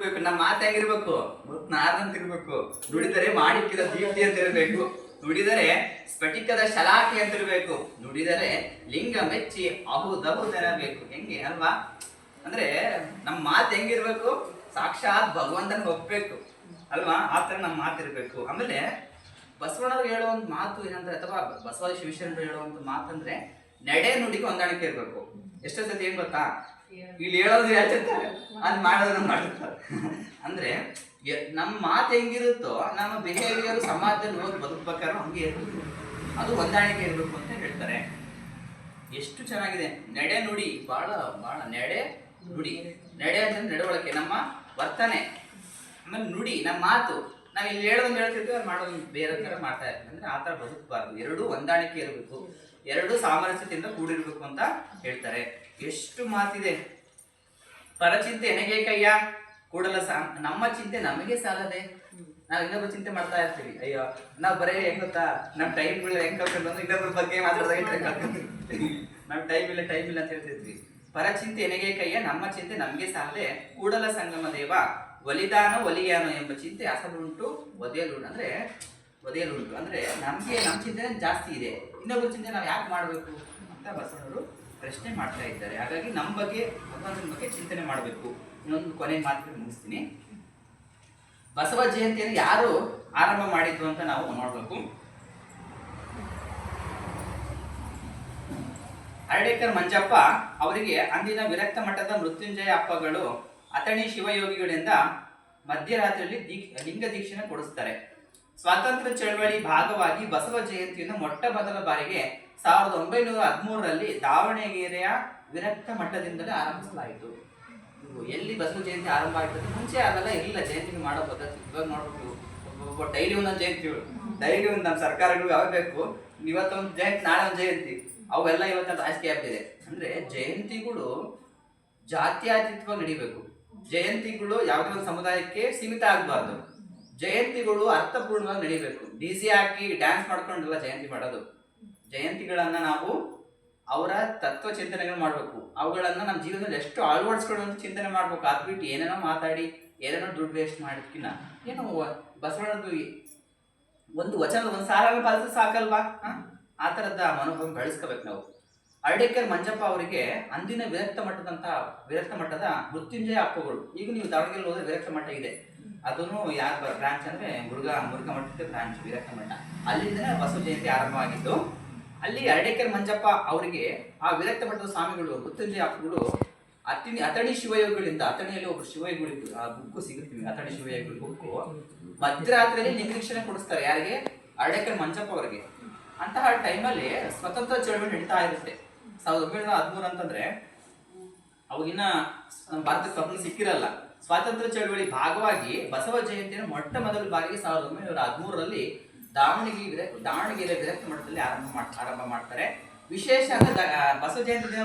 ನಮ್ಮ ಮಾತು ಹೆಂಗಿರ್ಬೇಕು? ನಾದಂತ ಇರ್ಬೇಕು ನುಡಿದರೆ ಮಾಡಿಕ್ಕಿದ ದೀಪ್ತಿ ಅಂತ ಇರಬೇಕು ನುಡಿದರೆ ಸ್ಫಟಿಕದ ಶಲಾಖೆ ಅಂತ ಇರಬೇಕು ನುಡಿದರೆ ಲಿಂಗ ಮೆಚ್ಚಿ ಅಹುದಹುದೆನಬೇಕು ಹೆಂಗೆ ಅಲ್ವಾ? ಅಂದ್ರೆ ನಮ್ಮ ಮಾತು ಹೆಂಗಿರ್ಬೇಕು? ಸಾಕ್ಷಾತ್ ಭಗವಂತನ ಒಪ್ಪಬೇಕು ಅಲ್ವಾ? ಆ ಥರ ನಮ್ಮ ಮಾತು ಇರಬೇಕು. ಆಮೇಲೆ ಬಸವಣ್ಣವ್ರು ಒಂದು ಮಾತು ಏನಂದ್ರೆ, ಅಥವಾ ಬಸವ ಶಿವಶರಣರು ಹೇಳೋ ಒಂದು ಮಾತಂದ್ರೆ, ನಡೆ ನುಡಿಗೆ ಹೊಂದಾಣಿಕೆ ಇರಬೇಕು. ಎಷ್ಟೋ ಸತಿ ಏನ್ ಗೊತ್ತಾ? ಇಲ್ಲಿ ಹೇಳೋದು ಯಾಚುತ್ತಾರೆ? ಅದ್ ಮಾಡೋದನ್ನ ಮಾಡುತ್ತಾರೆ. ಅಂದ್ರೆ ನಮ್ಮ ಮಾತು ಹೆಂಗಿರುತ್ತೋ, ನಮ್ಮ ಬಿಹೇವಿಯರ್ ಸಮಾಜದಲ್ಲಿ ಹೋಗಿ ಬದುಕ್ಬೇಕಾದ್ರೂ ಹಂಗೆ ಇರಬೇಕು. ಅದು ಹೊಂದಾಣಿಕೆ ಇರಬೇಕು ಅಂತ ಹೇಳ್ತಾರೆ. ಎಷ್ಟು ಚೆನ್ನಾಗಿದೆ. ನಡೆ ನುಡಿ ಬಹಳ ಬಹಳ ನಡೆ ನುಡಿ. ನಡೆ ಅಂದ್ರೆ ನಡವಳಿಕೆ ನಮ್ಮ ವರ್ತನೆ. ಆಮೇಲೆ ನುಡಿ, ನಮ್ಮ ಮಾತು. ನಾವು ಇಲ್ಲಿ ಹೇಳೋದನ್ನ ಹೇಳ್ತಿರ್ತೀವಿ ಅದು ಮಾಡೋದು ಬೇರೆ ಥರ ಮಾಡ್ತಾ ಇರ್ತೀವಿ ಅಂದ್ರೆ ಆ ಥರ ಬದುಕಬಾರ್ದು. ಎರಡೂ ಹೊಂದಾಣಿಕೆ ಇರಬೇಕು. ಎರಡೂ ಸಾಮರಸ್ಯತೆಯಿಂದ ಕೂಡಿರ್ಬೇಕು ಅಂತ ಹೇಳ್ತಾರೆ. ಎಷ್ಟು ಮಾತಿದೆ. ಪರಚಿಂತೆ ಎನಗೆ ಕೈಯ ಕೂಡಲ ಸಾ, ನಮ್ಮ ಚಿಂತೆ ನಮಗೆ ಸಾಲದೆ. ನಾವು ಇನ್ನೊಬ್ರು ಚಿಂತೆ ಮಾಡ್ತಾ ಇರ್ತೀವಿ. ಅಯ್ಯೋ, ನಾವು ಬರೀ ಹೆಂಗ್ ಗೊತ್ತಾ? ನಮ್ಮ ಟೈಮ್ಗಳು ಹೆಂಗ್ ಕಳ್ಕೊಂಡು ಬಂದು ಇನ್ನೊಬ್ಬರ ಬಗ್ಗೆ ಮಾತಾಡ್ದಾಗ ನಮ್ಮ ಟೈಮ್ ಇಲ್ಲ ಟೈಮ್ ಇಲ್ಲ ಅಂತ ಹೇಳ್ತಿದ್ವಿ. ಪರಚಿಂತೆ ಎನಗೆ ಕೈಯ ನಮ್ಮ ಚಿಂತೆ ನಮಗೆ ಸಾಲದೆ. ಕೂಡಲ ಸಂಗಮ ದೇವ ಒಲಿದಾನೋ ಒಲಿಯಾನು ಎಂಬ ಚಿಂತೆ ಅಸಲುಂಟು, ಒದೆಯಲುಂಟು, ಅಂದ್ರೆ ಒದೆಯಲುಂಟು. ಅಂದ್ರೆ ನಮ್ಗೆ ನಮ್ಮ ಚಿಂತೆ ಜಾಸ್ತಿ ಇದೆ. ಇನ್ನೊಬ್ಬರ ಚಿಂತೆ ನಾವು ಯಾಕೆ ಮಾಡಬೇಕು ಅಂತ ಬಸವರು ಪ್ರಶ್ನೆ ಮಾಡ್ತಾ ಇದ್ದಾರೆ. ಹಾಗಾಗಿ ನಮ್ಮ ಬಗ್ಗೆ ಭಗವಂತನ ಬಗ್ಗೆ ಚಿಂತನೆ ಮಾಡಬೇಕು. ಇನ್ನೊಂದು ಕೊನೆ ಮಾತು ಮುಗಿಸ್ತೀನಿ. ಬಸವ ಜಯಂತಿಯನ್ನು ಯಾರು ಆರಂಭ ಮಾಡಿದ್ರು ಅಂತ ನಾವು ನೋಡ್ಬೇಕು. ಹರಡೇಕರ್ ಮಂಜಪ್ಪ ಅವರಿಗೆ ಅಂದಿನ ವಿರಕ್ತ ಮಠದ ಮೃತ್ಯುಂಜಯ ಅಪ್ಪಗಳು ಅಥಣಿ ಶಿವಯೋಗಿಗಳಿಂದ ಮಧ್ಯರಾತ್ರಿಯಲ್ಲಿ ದೀಕ್ ಲಿಂಗ ದೀಕ್ಷೆನ ಕೊಡಿಸ್ತಾರೆ. ಸ್ವಾತಂತ್ರ್ಯ ಚಳವಳಿ ಭಾಗವಾಗಿ ಬಸವ ಜಯಂತಿಯನ್ನು ಮೊಟ್ಟ ಮೊದಲ ಬಾರಿಗೆ ಸಾವಿರದ ಒಂಬೈನೂರ ಹದಿಮೂರರಲ್ಲಿ ದಾವಣಗೆರೆಯ ವಿರಕ್ತ ಮಟ್ಟದಿಂದಲೇ ಆರಂಭಿಸಲಾಯಿತು. ಎಲ್ಲಿ ಬಸವ ಜಯಂತಿ ಆರಂಭ ಆಯ್ತದೆ ಮುಂಚೆ ಅದೆಲ್ಲ ಇರಲಿಲ್ಲ. ಜಯಂತಿ ಮಾಡೋ ಪದ್ಧತಿ ಇವಾಗ ನೋಡ್ಬಿಟ್ಟು ಒಬ್ಬ ಡೈಲಿ ಒಂದೊಂದು ಜಯಂತಿಗಳು ಡೈಲಿ ಒಂದು ನಮ್ಮ ಸರ್ಕಾರಗಳು ಯಾವ ಬೇಕು? ಇವತ್ತೊಂದು ಜಯಂತಿ, ನಾಳೆ ಒಂದು ಜಯಂತಿ. ಅವೆಲ್ಲ ಇವತ್ತ ಜಾಸ್ತಿ ಆಗ್ತಿದೆ ಅಂದ್ರೆ ಜಯಂತಿಗಳು ಜಾತ್ಯಾತೀತವಾಗಿ ನಡಿಬೇಕು. ಜಯಂತಿಗಳು ಯಾವುದೇ ಒಂದು ಸಮುದಾಯಕ್ಕೆ ಸೀಮಿತ ಆಗಬಾರ್ದು. ಜಯಂತಿಗಳು ಅರ್ಥಪೂರ್ಣವಾಗಿ ನಡೀಬೇಕು. ಡಿ ಸಿ ಹಾಕಿ ಡ್ಯಾನ್ಸ್ ಮಾಡ್ಕೊಂಡೆಲ್ಲ ಜಯಂತಿ ಮಾಡೋದು. ಜಯಂತಿಗಳನ್ನ ನಾವು ಅವರ ತತ್ವ ಚಿಂತನೆಗಳು ಮಾಡಬೇಕು. ಅವುಗಳನ್ನ ನಮ್ಮ ಜೀವನದಲ್ಲಿ ಎಷ್ಟು ಅಳವಡಿಸ್ಕೊಳ್ಳೋ ಚಿಂತನೆ ಮಾಡ್ಬೇಕು. ಅದ್ಬಿಟ್ಟು ಏನೇನೋ ಮಾತಾಡಿ, ಏನೇನೋ ದುಡ್ಡು ವೇಸ್ಟ್ ಮಾಡಿದ್ಕಿನ್ನ ಏನೋ ಬಸವಣ್ಣದು ಒಂದು ವಚನ, ಒಂದು ಸಾಲ ಪಾಲಿಸಿದ್ರೆ ಸಾಕಲ್ವಾ? ಆ ಥರದ ಮನೋಭಾವ ಬೆಳೆಸ್ಕೋಬೇಕು ನಾವು. ಅರಡೇಕರ್ ಮಂಜಪ್ಪ ಅವರಿಗೆ ಅಂದಿನ ವಿರಕ್ತ ಮಠದಂತ ವಿರಕ್ತ ಮಠದ ಮೃತ್ಯುಂಜಯ ಅಪ್ಪಗಳು ಈಗ ನೀವು ದಾವಣಗೆರೆ ಹೋದ್ರೆ ವಿರಕ್ತ ಮಠ ಇದೆ. ಅದನ್ನು ಯಾರು ಬ್ರಾಂಚ್ ಅಂದ್ರೆ ಮುರುಘಾ ಮುರುಘಾ ಮಠದ ಬ್ರಾಂಚ್ ವಿರಕ್ತ ಮಠ. ಅಲ್ಲಿಂದನೇ ಬಸವ ಜಯಂತಿ ಆರಂಭವಾಗಿದ್ದು, ಅಲ್ಲಿ ಅರಡೇಕರ್ ಮಂಜಪ್ಪ ಅವರಿಗೆ ಆ ವಿರಕ್ತ ಮಠದ ಸ್ವಾಮಿಗಳು, ಮೃತ್ಯುಂಜಯ ಅಪ್ಪಗಳು ಅತಿನಿ ಅಥಣಿ ಶಿವಯೋಗಗಳಿಂದ, ಅಥಣಿಯಲ್ಲಿ ಒಬ್ಬರು ಶಿವಯೋಗಗಳಿದ್ದು ಆ ಬುಕ್ಕು ಸಿಗುತ್ತೆ ಅಥಣಿ ಶಿವಯೋಗಗಳ ಬುಕ್ಕು. ಮಧ್ಯರಾತ್ರಿಯಲ್ಲಿ ನಿರೀಕ್ಷಣೆ ಕೊಡಿಸ್ತಾರೆ ಯಾರಿಗೆ? ಅರಡೇಕರ್ ಮಂಜಪ್ಪ ಅವರಿಗೆ. ಅಂತಹ ಟೈಮಲ್ಲಿ ಸ್ವತಂತ್ರ ಚಳವಳಿ ನಡೀತಾ ಇರುತ್ತೆ. ಸಾವಿರದ ಒಂಬೈನೂರ ಹದಿಮೂರು ಅಂತಂದ್ರೆ ಅವಾಗಿನ್ನ ಭಾರತಕ್ಕೆ ಸ್ವಪ್ನ ಸಿಕ್ಕಿರಲ್ಲ. ಸ್ವಾತಂತ್ರ್ಯ ಚಳವಳಿ ಭಾಗವಾಗಿ ಬಸವ ಜಯಂತಿಯನ್ನು ಮೊಟ್ಟ ಮೊದಲ ಬಾರಿಗೆ ಸಾವಿರದ ಒಂಬೈನೂರ ಹದಿಮೂರರಲ್ಲಿ ದಾವಣಗೆರೆ ದಾವಣಗೆರೆ ವಿರಕ್ತ ಮಠದಲ್ಲಿ ಆರಂಭ ಮಾಡ್, ಆರಂಭ ಮಾಡ್ತಾರೆ. ವಿಶೇಷ ಬಸವ ಜಯಂತಿ ದಿನ